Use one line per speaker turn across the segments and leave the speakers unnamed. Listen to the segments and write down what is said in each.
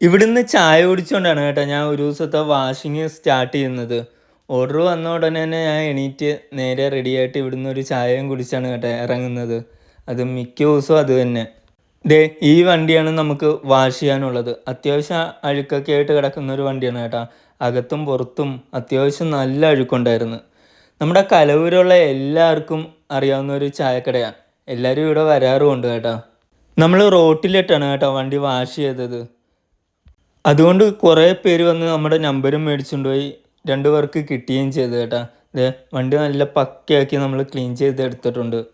ഇവിടുന്ന് ചായ കുടിച്ചുകൊണ്ടാണ് കേട്ടോ ഞാൻ ഒരു ദിവസത്തെ വാഷിങ് സ്റ്റാർട്ട് ചെയ്യുന്നത്. ഓർഡർ വന്ന ഉടനെ തന്നെ ഞാൻ എണീറ്റ് നേരെ റെഡിയായിട്ട് ഇവിടുന്ന് ഒരു ചായയും കുടിച്ചാണ് കേട്ടോ ഇറങ്ങുന്നത്. അത് മിക്ക ദിവസവും അത് തന്നെ. ദേ ഈ വണ്ടിയാണ് നമുക്ക് വാഷ് ചെയ്യാനുള്ളത്. അത്യാവശ്യം അഴുക്കൊക്കെ ആയിട്ട് കിടക്കുന്ന ഒരു വണ്ടിയാണ് കേട്ടോ. അകത്തും പുറത്തും അത്യാവശ്യം നല്ല അഴുക്കുണ്ടായിരുന്നു. നമ്മുടെ കലവൂരുള്ള എല്ലാവർക്കും അറിയാവുന്ന ഒരു ചായക്കടയാണ്. എല്ലാവരും ഇവിടെ വരാറുമുണ്ട് കേട്ടോ. നമ്മൾ റോട്ടിലിട്ടാണ് കേട്ടോ വണ്ടി വാഷ് ചെയ്തത്. അതുകൊണ്ട് കുറേ പേര് വന്ന് നമ്മുടെ നമ്പരും മേടിച്ചുകൊണ്ട് പോയി രണ്ട് പേർക്ക് കിട്ടുകയും ചെയ്തു കേട്ടാ. ദേ വണ്ടി നല്ല പക്കയാക്കി നമ്മൾ ക്ലീൻ ചെയ്ത് എടുത്തിട്ടുണ്ട്.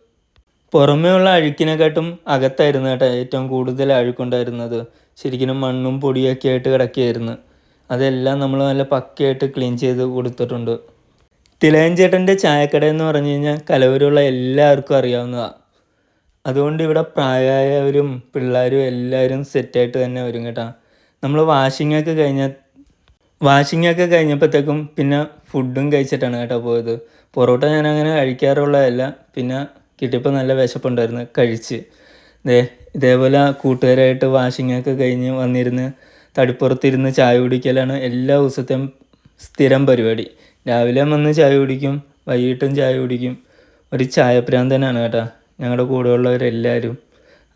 പുറമേ ഉള്ള അഴുക്കിനെക്കാട്ടും അകത്തായിരുന്നു കേട്ടോ ഏറ്റവും കൂടുതൽ അഴുക്കുണ്ടായിരുന്നത്. ശരിക്കും മണ്ണും പൊടിയൊക്കെ ആയിട്ട് കിടക്കുകയായിരുന്നു. അതെല്ലാം നമ്മൾ നല്ല പക്കയായിട്ട് ക്ലീൻ ചെയ്ത് കൊടുത്തിട്ടുണ്ട്. തിലയഞ്ചേട്ടന്റെ ചായക്കട എന്ന് പറഞ്ഞു കഴിഞ്ഞാൽ കലവരുള്ള എല്ലാവർക്കും അറിയാവുന്നതാണ് അതുകൊണ്ട് ഇവിടെ പ്രായമായവരും പിള്ളേരും എല്ലാവരും സെറ്റായിട്ട് തന്നെ വരും കേട്ടോ. നമ്മൾ വാഷിംഗ് ഒക്കെ കഴിഞ്ഞ വാഷിംഗ് ഒക്കെ കഴിഞ്ഞപ്പോഴത്തേക്കും പിന്നെ ഫുഡും കഴിച്ചിട്ടാണ് കേട്ടോ പോയത്. പൊറോട്ട ഞാൻ അങ്ങനെ കഴിക്കാറുള്ളതല്ല. പിന്നെ കിട്ടിയപ്പോൾ നല്ല വിശപ്പുണ്ടായിരുന്നു. കഴിച്ച്. ദേ ഇതേപോലെ കൂട്ടുകാരായിട്ട് വാഷിംഗ് ഒക്കെ കഴിഞ്ഞ് വന്നിരുന്ന് തടിപ്പുറത്തിരുന്ന് ചായ കുടിക്കലാണ് എല്ലാ ദിവസത്തെയും സ്ഥിരം പരിപാടി. രാവിലെ വന്ന് ചായ കുടിക്കും വൈകിട്ടും ചായ കുടിക്കും. ഒരു ചായപ്രാന്തനാണ് കേട്ടോ ഞങ്ങളുടെ കൂടെയുള്ളവരെല്ലാവരും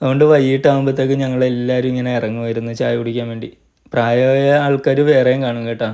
അതുകൊണ്ട് വൈകിട്ടാകുമ്പോഴത്തേക്കും ഞങ്ങളെല്ലാവരും ഇങ്ങനെ ഇറങ്ങുമായിരുന്നു ചായ കുടിക്കാൻ വേണ്ടി. പ്രായമായ ആൾക്കാർ വേറെയും കാണും കേട്ടോ.